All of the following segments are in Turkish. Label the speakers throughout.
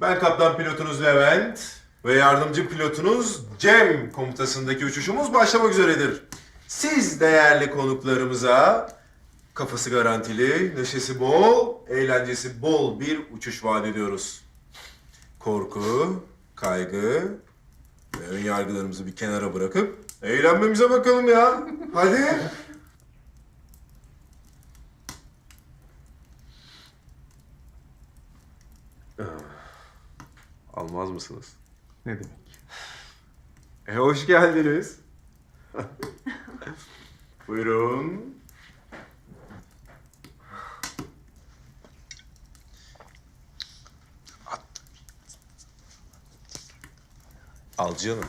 Speaker 1: Ben kaptan pilotunuz Levent ve yardımcı pilotunuz Cem komutasındaki uçuşumuz başlamak üzeredir. Siz değerli konuklarımıza kafası garantili, neşesi bol, eğlencesi bol bir uçuş vaat ediyoruz. Korku, kaygı ve ön yargılarımızı bir kenara bırakıp eğlenmemize bakalım ya. Hadi. Almaz mısınız?
Speaker 2: Ne demek?
Speaker 1: E hoş geldiniz. Buyurun. Al canım.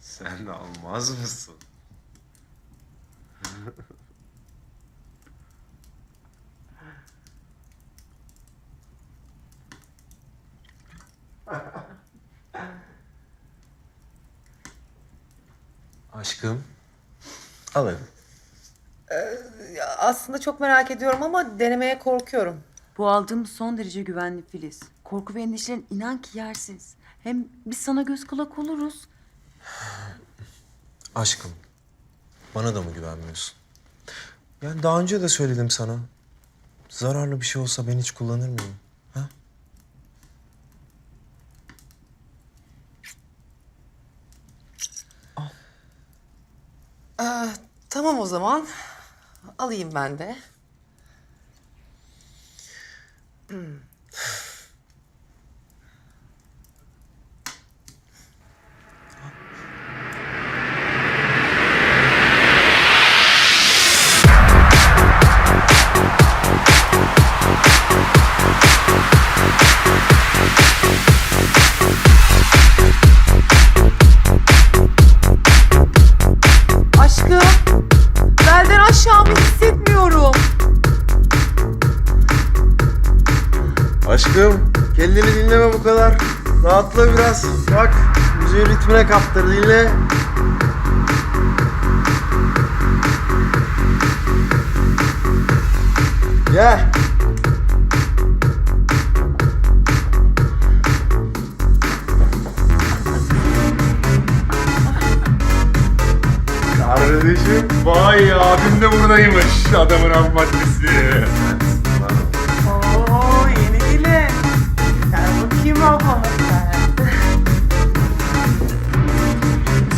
Speaker 1: Sen almaz mısın? Aşkım. Al hadi.
Speaker 3: Ya aslında çok merak ediyorum ama denemeye korkuyorum.
Speaker 4: Bu aldığım son derece güvenli Filiz. Korku ve endişelerin inan ki yersiz. Hem biz sana göz kulak oluruz.
Speaker 5: Aşkım, bana da mı güvenmiyorsun? Yani daha önce de söyledim sana. Zararlı bir şey olsa ben hiç kullanır mıyım?
Speaker 3: Aa, tamam o zaman. Alayım ben de. Aşkım,
Speaker 5: Aşkım, kendini dinleme bu kadar. Rahatla biraz. Bak, müziğin ritmine kaptır, dinle. Gel.
Speaker 2: Kardeşim vay abim de buradaymış adamın ham maddesi.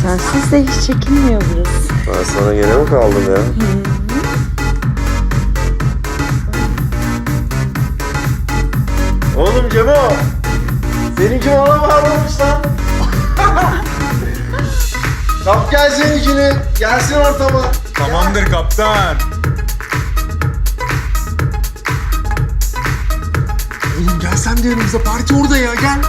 Speaker 4: Sensiz de hiç çekinmiyor burası.
Speaker 5: Ben sana gene mi kaldım ya? Oğlum Cemo! Seninki bana bağırmamış lan. Kap gel seninkini. Gelsin ortama.
Speaker 2: Tamamdır kaptan.
Speaker 5: Oğlum gel sen de yanımıza. Parti orada ya gel.